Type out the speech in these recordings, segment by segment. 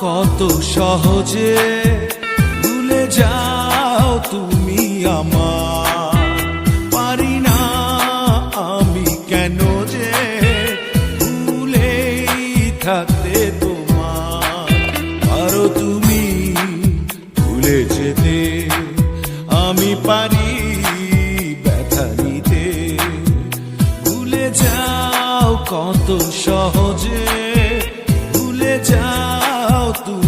কত সহজে ভুলে যাও তুমি আমার পারি না আমি কেন যে ভুলেই থাকতে তোমার আরও তুমি ভুলে যেতে, আমি পারি ভুলে যাও কত সহজে, ভুলে যাও তুমি আমার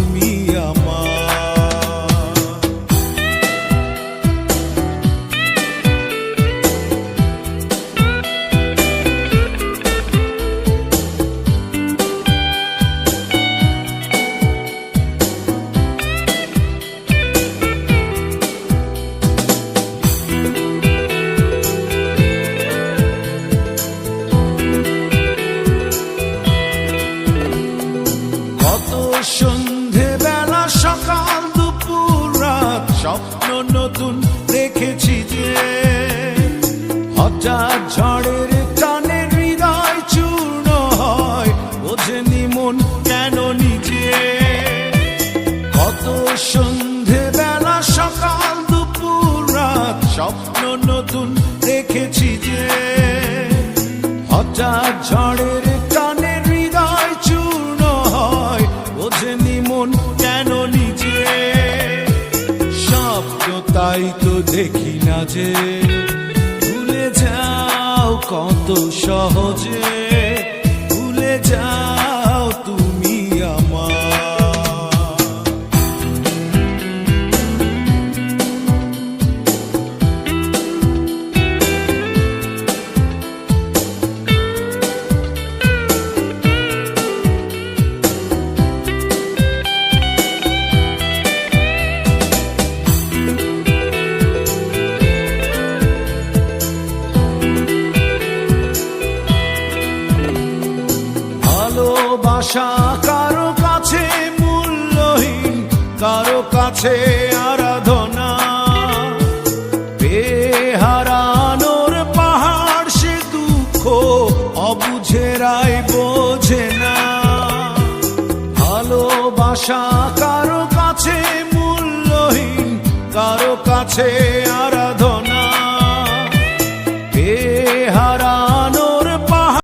সন্ধে বেলা সকাল, দুপুর, রাত, স্বপ্ন নতুন দেখেছি যে হঠাৎ ঝড়ের টানে হৃদয় চূর্ণ হয়, বোঝেনি মন কেন নিজে। কত সন্ধে বেলা সকাল, দুপুর, রাত, স্বপ্ন নতুন দেখেছি যে হঠাৎ ঝড়ের তাই তো দেখি না যে ভুলে যাও কত সহজে। ভালোবাসা কারও কাছে মূল্যহীন, কারও কাছে আরাধনা। বেহারানোর পাহাড়, সে দুঃখ অবুঝেরাই বোঝে না। ভালোবাসা, কারও কাছে মূল্যহীন, কারও কাছে আর